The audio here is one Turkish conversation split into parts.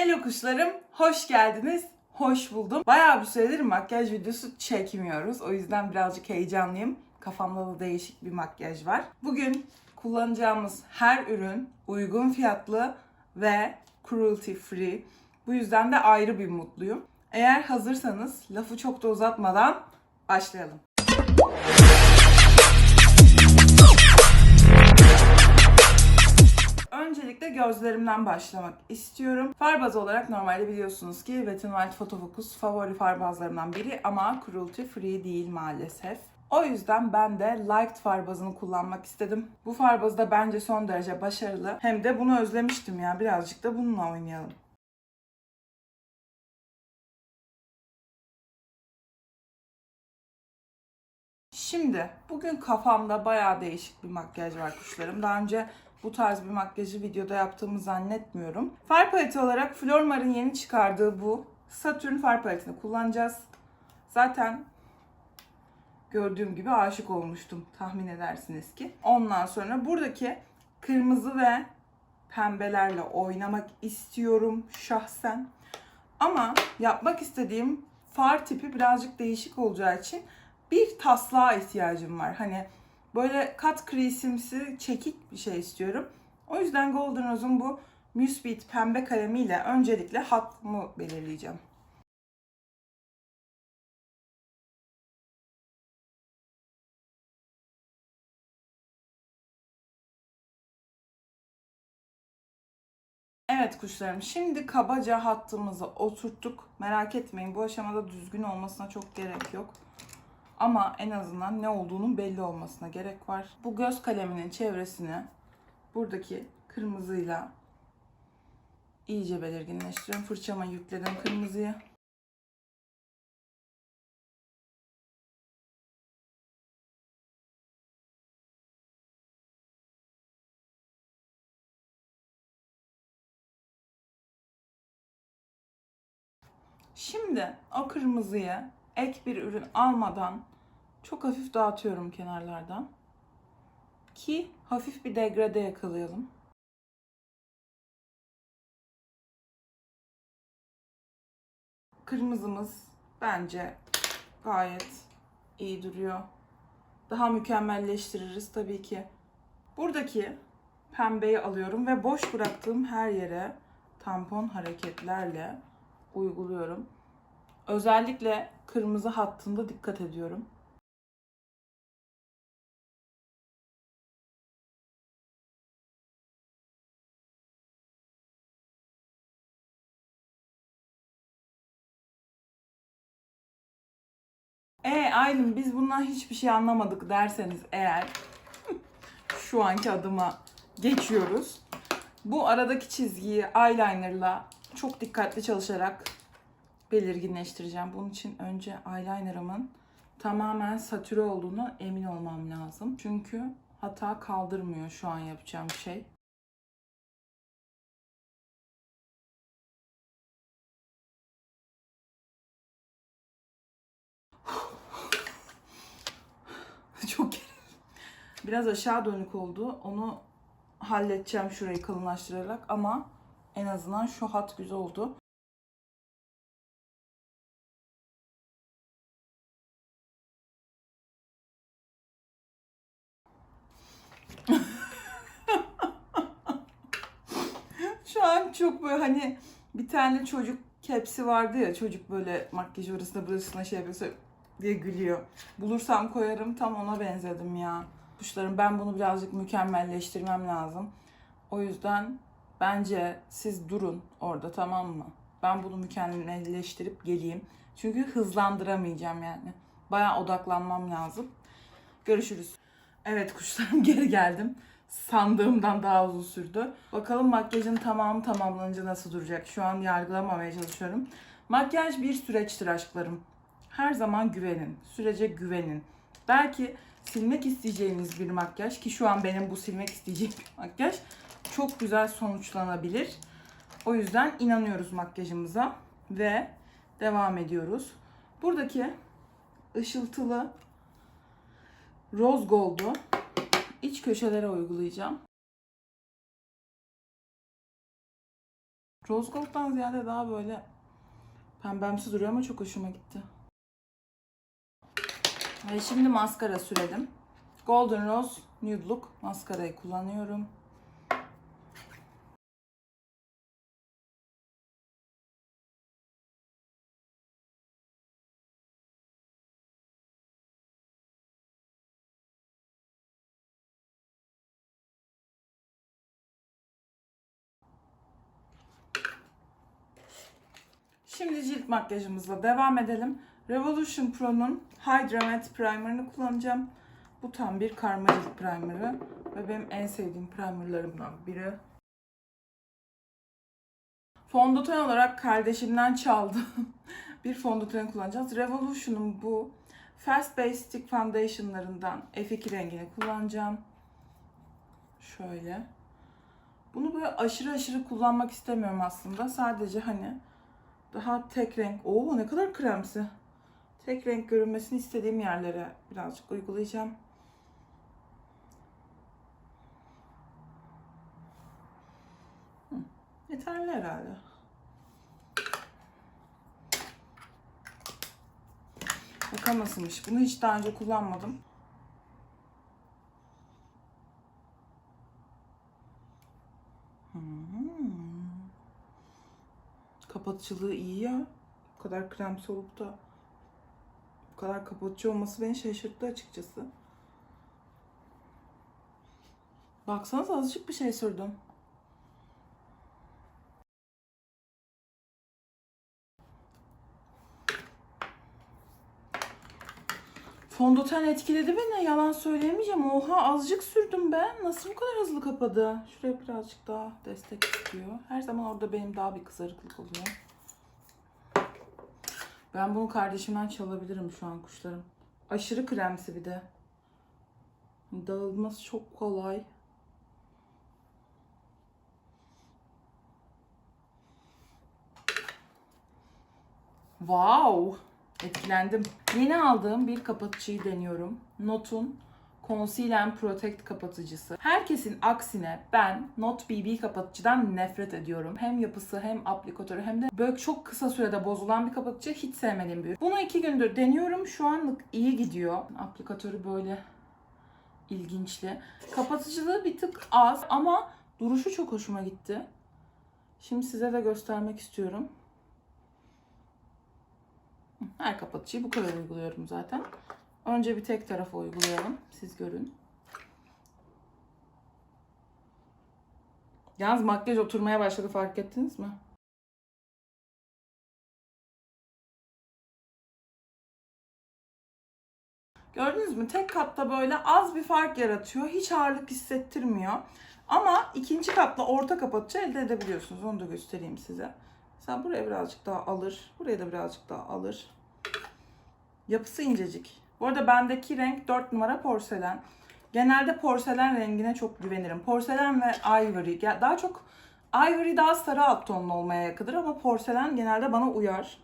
Hello kuşlarım, hoş geldiniz. Hoş buldum. Bayağı bir süredir makyaj videosu çekmiyoruz. O yüzden birazcık heyecanlıyım. Kafamda da değişik bir makyaj var. Bugün kullanacağımız her ürün uygun fiyatlı ve cruelty free. Bu yüzden de ayrı bir mutluyum. Eğer hazırsanız lafı çok da uzatmadan başlayalım. Öncelikle gözlerimden başlamak istiyorum. Far bazı olarak normalde biliyorsunuz ki Wet n Wild Photo Focus favori far bazlarımdan biri ama cruelty free değil maalesef. O yüzden ben de Liked far bazını kullanmak istedim. Bu far bazı da bence son derece başarılı. Hem de bunu özlemiştim ya. Birazcık da bununla oynayalım. Şimdi bugün kafamda bayağı değişik bir makyaj var kuşlarım. Daha önce bu tarz bir makyajı videoda yaptığımı zannetmiyorum. Far paleti olarak Flormar'ın yeni çıkardığı bu Saturn far paletini kullanacağız. Zaten gördüğüm gibi aşık olmuştum tahmin edersiniz ki. Ondan sonra buradaki kırmızı ve pembelerle oynamak istiyorum şahsen. Ama yapmak istediğim far tipi birazcık değişik olacağı için bir taslağa ihtiyacım var. Hani böyle kat kreasimsi çekik bir şey istiyorum. O yüzden Golden Rose'un bu Muse Beat pembe kalemiyle öncelikle hattımı belirleyeceğim. Evet kuşlarım şimdi kabaca hattımızı oturttuk. Merak etmeyin bu aşamada düzgün olmasına çok gerek yok. Ama en azından ne olduğunun belli olmasına gerek var. Bu göz kaleminin çevresini buradaki kırmızıyla iyice belirginleştiriyorum. Fırçama yükledim kırmızıyı. Şimdi o kırmızıyı ek bir ürün almadan çok hafif dağıtıyorum kenarlardan. Ki hafif bir degrade yakalayalım. Kırmızımız bence gayet iyi duruyor. Daha mükemmelleştiririz tabii ki. Buradaki pembeyi alıyorum ve boş bıraktığım her yere tampon hareketlerle uyguluyorum. Özellikle kırmızı hattında dikkat ediyorum. E Aylin biz bundan hiçbir şey anlamadık derseniz eğer şu anki adıma geçiyoruz. Bu aradaki çizgiyi eyelinerla çok dikkatli çalışarak belirginleştireceğim. Bunun için önce eyelinerımın tamamen satüre olduğunu emin olmam lazım. Çünkü hata kaldırmıyor şu an yapacağım şey. Çok gerildim. Biraz aşağı dönük oldu. Onu halledeceğim şurayı kalınlaştırarak ama en azından şu hat güzel oldu. Şu an çok böyle hani bir tane çocuk kepsi vardı ya çocuk böyle makyaj orasında burasına şey yapıyorsa diye gülüyor. Bulursam koyarım tam ona benzedim ya. Kuşlarım ben bunu birazcık mükemmelleştirmem lazım. O yüzden bence siz durun orada tamam mı? Ben bunu mükemmelleştirip geleyim. Çünkü hızlandıramayacağım yani. Bayağı odaklanmam lazım. Görüşürüz. Evet kuşlarım geri geldim. Sandığımdan daha uzun sürdü. Bakalım makyajın tamamı tamamlanınca nasıl duracak? Şu an yargılamamaya çalışıyorum. Makyaj bir süreçtir aşklarım. Her zaman güvenin. Sürece güvenin. Belki silmek isteyeceğiniz bir makyaj ki şu an benim bu silmek isteyeceğim bir makyaj çok güzel sonuçlanabilir. O yüzden inanıyoruz makyajımıza ve devam ediyoruz. Buradaki ışıltılı rose gold'u iç köşelere uygulayacağım. Rose Gold'dan ziyade daha böyle pembemsi duruyor ama çok hoşuma gitti. Ve şimdi maskara sürelim. Golden Rose Nude Look maskarayı kullanıyorum. Şimdi cilt makyajımızla devam edelim. Revolution Pro'nun Hydra Matte Primer'ını kullanacağım. Bu tam bir karma cilt primerı ve benim en sevdiğim primerlarımdan biri. Fondöten olarak kardeşimden çaldığım bir fondöten kullanacağız. Revolution'un bu Fast Base Stick Foundation'larından F2 rengini kullanacağım. Şöyle. Bunu böyle aşırı aşırı kullanmak istemiyorum aslında. Sadece hani daha tek renk. Oo ne kadar kremsi. Tek renk görünmesini istediğim yerlere birazcık uygulayacağım. Hı, Yeterli herhalde. Bakalım nasılmış. Bunu hiç daha önce kullanmadım. Hmm. Kapatıcılığı iyi ya. Bu kadar kremsi olup da bu kadar kapatıcı olması beni şaşırttı açıkçası. Baksanıza azıcık bir şey sürdüm. Fondöten etkiledi beni. Yalan söyleyemeyeceğim. Oha azıcık sürdüm ben. Nasıl bu kadar hızlı kapadı? Şuraya birazcık daha destek istiyor. Her zaman orada benim daha bir kızarıklık oluyor. Ben bunu kardeşimden çalabilirim şu an kuşlarım. Aşırı kremsi bir de. Dağılması çok kolay. Wow! Etkilendim. Yeni aldığım bir kapatıcıyı deniyorum. Not'un Conceal and Protect kapatıcısı. Herkesin aksine ben Not BB kapatıcıdan nefret ediyorum. Hem yapısı hem aplikatörü hem de böyle çok kısa sürede bozulan bir kapatıcı hiç sevmediğim bir. Bunu iki gündür deniyorum. Şu anlık iyi gidiyor. Aplikatörü böyle ilginçli. Kapatıcılığı bir tık az ama duruşu çok hoşuma gitti. Şimdi size de göstermek istiyorum. Her kapatıcıyı bu kadar uyguluyorum zaten. Önce bir tek tarafa uygulayalım. Siz görün. Yalnız makyaj oturmaya başladı fark ettiniz mi? Gördünüz mü? Tek katta böyle az bir fark yaratıyor. Hiç ağırlık hissettirmiyor. Ama ikinci katla orta kapatıcı elde edebiliyorsunuz. Onu da göstereyim size. Mesela buraya birazcık daha alır. Buraya da birazcık daha alır. Yapısı incecik. Bu arada bendeki renk 4 numara porselen. Genelde porselen rengine çok güvenirim. Porselen ve ivory. Daha çok ivory daha sarı alt tonlu olmaya yakındır ama porselen genelde bana uyar.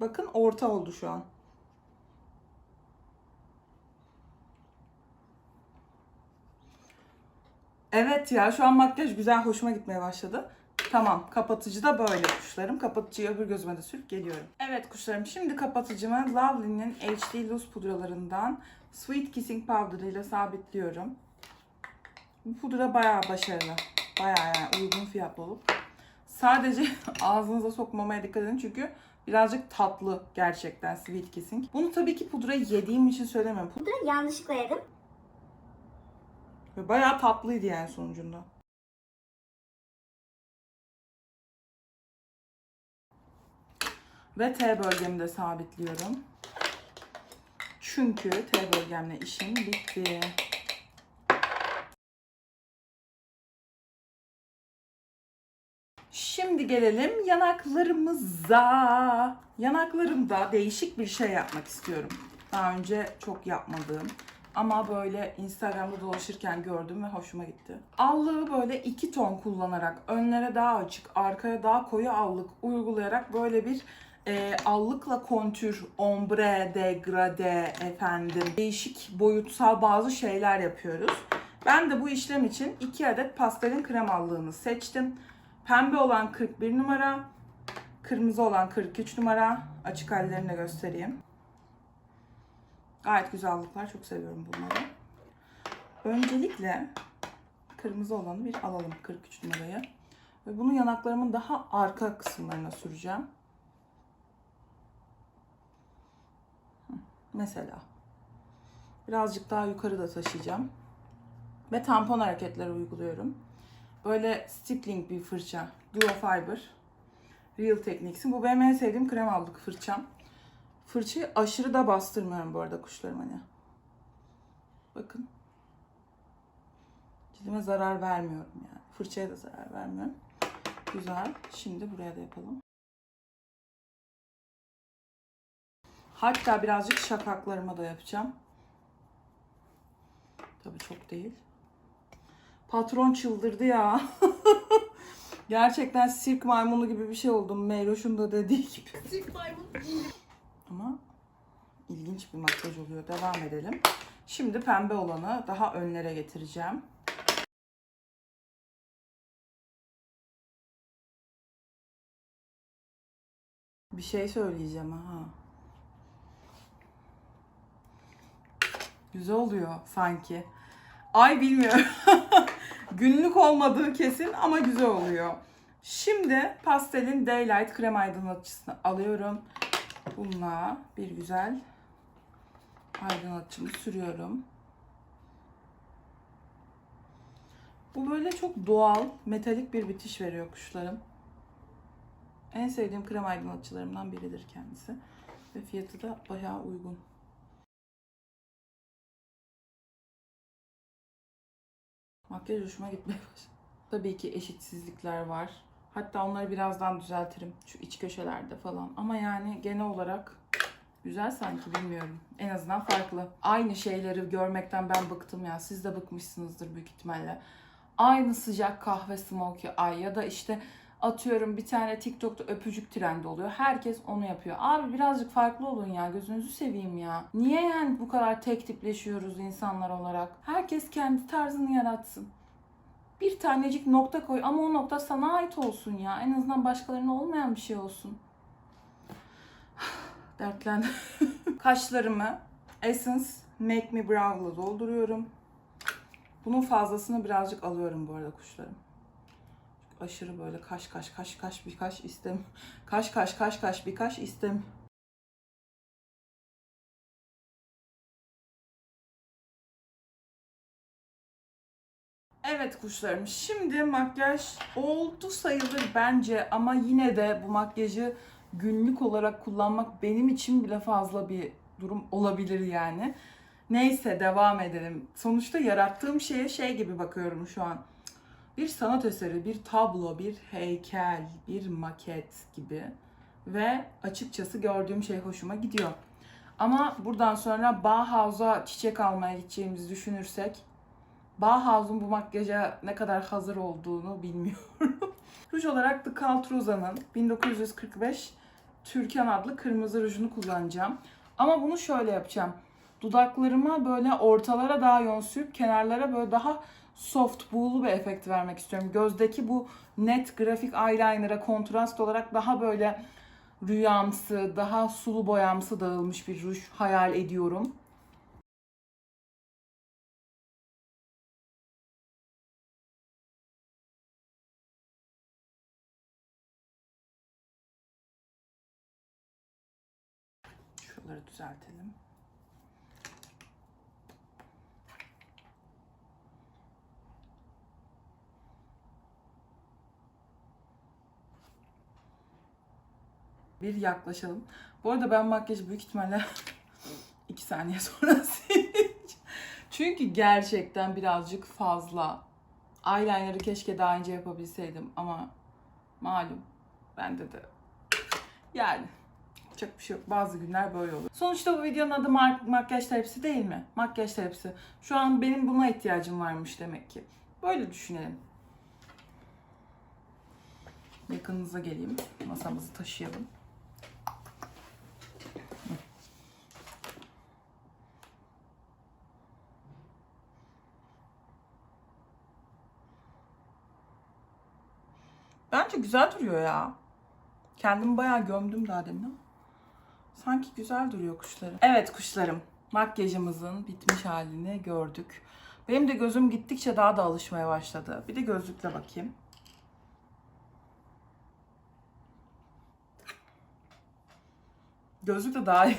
Bakın orta oldu şu an. Evet ya şu an makyaj güzel hoşuma gitmeye başladı. Tamam kapatıcı da böyle kuşlarım. Kapatıcıyı öbür gözüme de sürüp geliyorum. Evet kuşlarım şimdi kapatıcımı Lovely'nin HD Loose pudralarından Sweet Kissing Powder ile sabitliyorum. Bu pudra bayağı başarılı. Bayağı yani uygun fiyatlı olup. Sadece ağzınıza sokmamaya dikkat edin çünkü birazcık tatlı gerçekten Sweet Kissing. Bunu tabii ki pudrayı yediğim için söylemiyorum. Pudra yanlışlıkla yedim. Ve bayağı tatlıydı yani sonucunda. Ve T bölgemi de sabitliyorum. Çünkü T bölgemle işim bitti. Şimdi gelelim yanaklarımıza. Yanaklarımda değişik bir şey yapmak istiyorum. Daha önce çok yapmadığım ama böyle Instagram'da dolaşırken gördüm ve hoşuma gitti. Allığı böyle iki ton kullanarak önlere daha açık, arkaya daha koyu allık uygulayarak böyle bir e, allıkla kontür, ombre, degrade efendim değişik boyutsal bazı şeyler yapıyoruz. Ben de bu işlem için 2 adet pastelin kremallığını seçtim. Pembe olan 41 numara, kırmızı olan 43 numara. Açık hallerini de göstereyim. Gayet güzel aldıklar. Çok seviyorum bunları. Öncelikle kırmızı olanı bir alalım 43 numarayı. Ve bunu yanaklarımın daha arka kısımlarına süreceğim. Mesela. Birazcık daha yukarı da taşıyacağım. Ve tampon hareketleri uyguluyorum. Böyle stippling bir fırça. Duo Fiber. Real Techniques'in. Bu benim en sevdiğim krem aldık fırçam. Fırçayı aşırı da bastırmıyorum bu arada kuşlarım hani. Bakın. Cildime zarar vermiyorum yani. Fırçaya da zarar vermiyorum. Güzel. Şimdi buraya da yapalım. Hatta birazcık şakaklarıma da yapacağım. Tabii çok değil. Patron çıldırdı ya. Gerçekten sirk maymunu gibi bir şey oldum. Meyroş'un da dediği gibi. Sirk maymun. Ama ilginç bir makyaj oluyor. Devam edelim. Şimdi pembe olanı daha önlere getireceğim. Bir şey söyleyeceğim ha. Güzel oluyor sanki. Ay bilmiyorum. Günlük olmadığı kesin ama güzel oluyor. Şimdi pastelin Daylight krem aydınlatıcısını alıyorum. Bununla bir güzel aydınlatıcımı sürüyorum. Bu böyle çok doğal, metalik bir bitiş veriyor kuşlarım. En sevdiğim krem aydınlatıcılarımdan biridir kendisi. Ve fiyatı da bayağı uygun. Makyaj hoşuma gitmeye başladı. Tabii ki eşitsizlikler var. Hatta onları birazdan düzeltirim. Şu iç köşelerde falan. Ama yani genel olarak güzel sanki bilmiyorum. En azından farklı. Aynı şeyleri görmekten ben bıktım ya. Siz de bıkmışsınızdır büyük ihtimalle. Aynı sıcak kahve smoky ay ya da işte atıyorum bir tane TikTok'ta öpücük trendi oluyor. Herkes onu yapıyor. Abi birazcık farklı olun ya. Gözünüzü seveyim ya. Niye yani bu kadar tek tipleşiyoruz insanlar olarak? Herkes kendi tarzını yaratsın. Bir tanecik nokta koy ama o nokta sana ait olsun ya. En azından başkalarına olmayan bir şey olsun. Dertlen. Kaşlarımı Essence Make Me Brow'la dolduruyorum. Bunun fazlasını birazcık alıyorum bu arada kuşlarım. Aşırı böyle kaş kaş kaş kaş bir kaş istem. Kaş kaş kaş kaş bir kaş istem. Evet kuşlarım. Şimdi makyaj oldu sayılır bence ama yine de bu makyajı günlük olarak kullanmak benim için bile fazla bir durum olabilir yani. Neyse devam edelim. Sonuçta yarattığım şeye şey gibi bakıyorum şu an. Bir sanat eseri, bir tablo, bir heykel, bir maket gibi. Ve açıkçası gördüğüm şey hoşuma gidiyor. Ama buradan sonra Bauhaus'a çiçek almaya gideceğimizi düşünürsek Bauhaus'un bu makyaja ne kadar hazır olduğunu bilmiyorum. Ruj olarak The Cult Rosa'nın 1945 Türkan adlı kırmızı rujunu kullanacağım. Ama bunu şöyle yapacağım. Dudaklarıma böyle ortalara daha yoğun sürüp kenarlara böyle daha soft, buğulu bir efekt vermek istiyorum. Gözdeki bu net grafik eyeliner'a kontrast olarak daha böyle rüyamsı, daha sulu boyamsı dağılmış bir ruj hayal ediyorum. Şuraları düzeltelim. Bir yaklaşalım. Bu arada ben makyajı büyük ihtimalle iki saniye sonra. Çünkü gerçekten birazcık fazla. Eyeliner'ı keşke daha önce yapabilseydim ama malum bende de yani Yapacak bir şey yok. Bazı günler böyle olur. Sonuçta bu videonun adı mak- makyaj terapisi değil mi? Makyaj terapisi. Şu an benim buna ihtiyacım varmış demek ki. Böyle düşünelim. Yakınınıza geleyim. Masamızı taşıyalım. Güzel duruyor ya. Kendimi bayağı gömdüm daha demin ama. Sanki güzel duruyor kuşlarım. Evet kuşlarım. Makyajımızın bitmiş halini gördük. Benim de gözüm gittikçe daha da alışmaya başladı. Bir de gözlükle bakayım. Gözlük de daha iyi.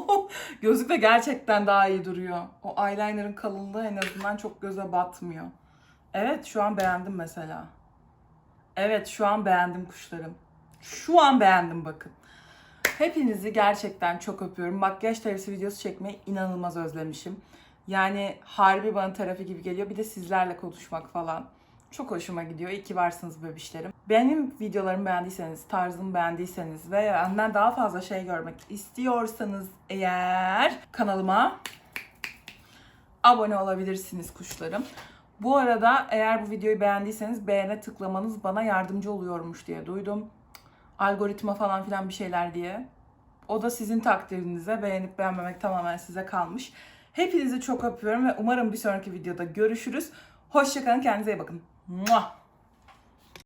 Gözlük de gerçekten daha iyi duruyor. O eyeliner'ın kalınlığı en azından çok göze batmıyor. Evet şu an beğendim mesela. Evet şu an beğendim kuşlarım. Şu an beğendim bakın. Hepinizi gerçekten çok öpüyorum. Makyaj terapisi videosu çekmeyi inanılmaz özlemişim. Yani harbi bana terapi gibi geliyor. Bir de sizlerle konuşmak falan. Çok hoşuma gidiyor. İyi ki varsınız bebişlerim. Benim videolarımı beğendiyseniz, tarzımı beğendiyseniz ve benden daha fazla şey görmek istiyorsanız eğer kanalıma abone olabilirsiniz kuşlarım. Bu arada eğer bu videoyu beğendiyseniz beğene tıklamanız bana yardımcı oluyormuş diye duydum. Algoritma falan filan bir şeyler diye. O da sizin takdirinize. Beğenip beğenmemek tamamen size kalmış. Hepinizi çok öpüyorum ve umarım bir sonraki videoda görüşürüz. Hoşçakalın, kendinize iyi bakın. Muah!